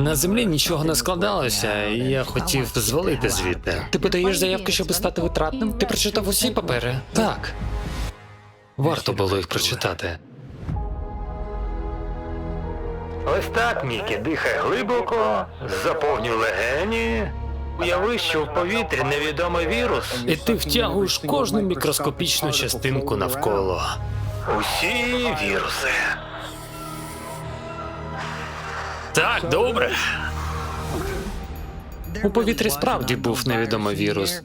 На землі нічого не складалося, і я хотів звалити звідти. Ти подаєш заявки, щоб стати витратним? Ти прочитав усі папери? Так. Варто було їх прочитати. Ось так, Мікі, дихай глибоко, заповнюй легені. Уяви, що в повітрі невідомий вірус. І ти втягуєш кожну мікроскопічну частинку навколо. Усі віруси. Так, добре. У повітрі справді був невідомий вірус.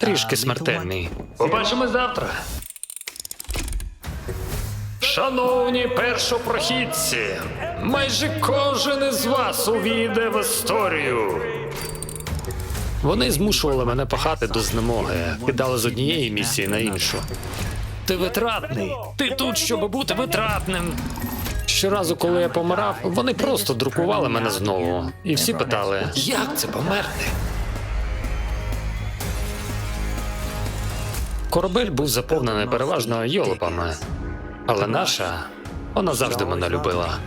Трішки смертельний. Побачимо завтра. Шановні першопрохідці, майже кожен із вас увійде в історію. Вони змушували мене пахати до знемоги, кидали з однієї місії на іншу. Ти витратний. Ти тут, щоб бути витратним. Щоразу, коли я помирав, вони просто друкували мене знову. І всі питали: як це померти? Корабель був заповнений переважно йолопами. Але наша, вона завжди мене любила.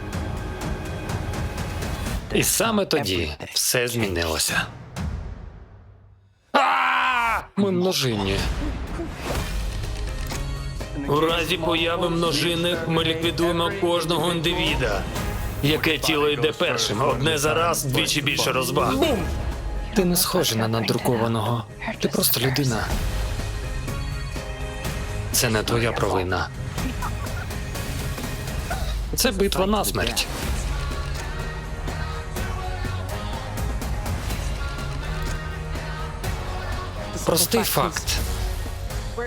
І саме тоді все змінилося. Ми множинні. У разі появи множинних ми ліквідуємо кожного індивіда. Яке тіло йде першим? Одне за раз, двічі більше розваг. Ти не схожий на надрукованого. Ти просто людина. Це не твоя провина. Це битва на смерть. Простий факт.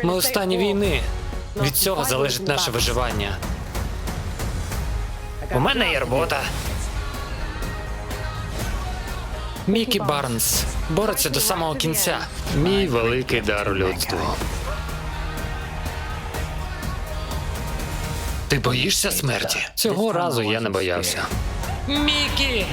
Ми у стані війни. Від цього залежить наше виживання. У мене є робота. Мікі Барнс бореться до самого кінця. Мій великий дар людству. Ти боїшся смерті? Цього разу я не боявся. Мікі!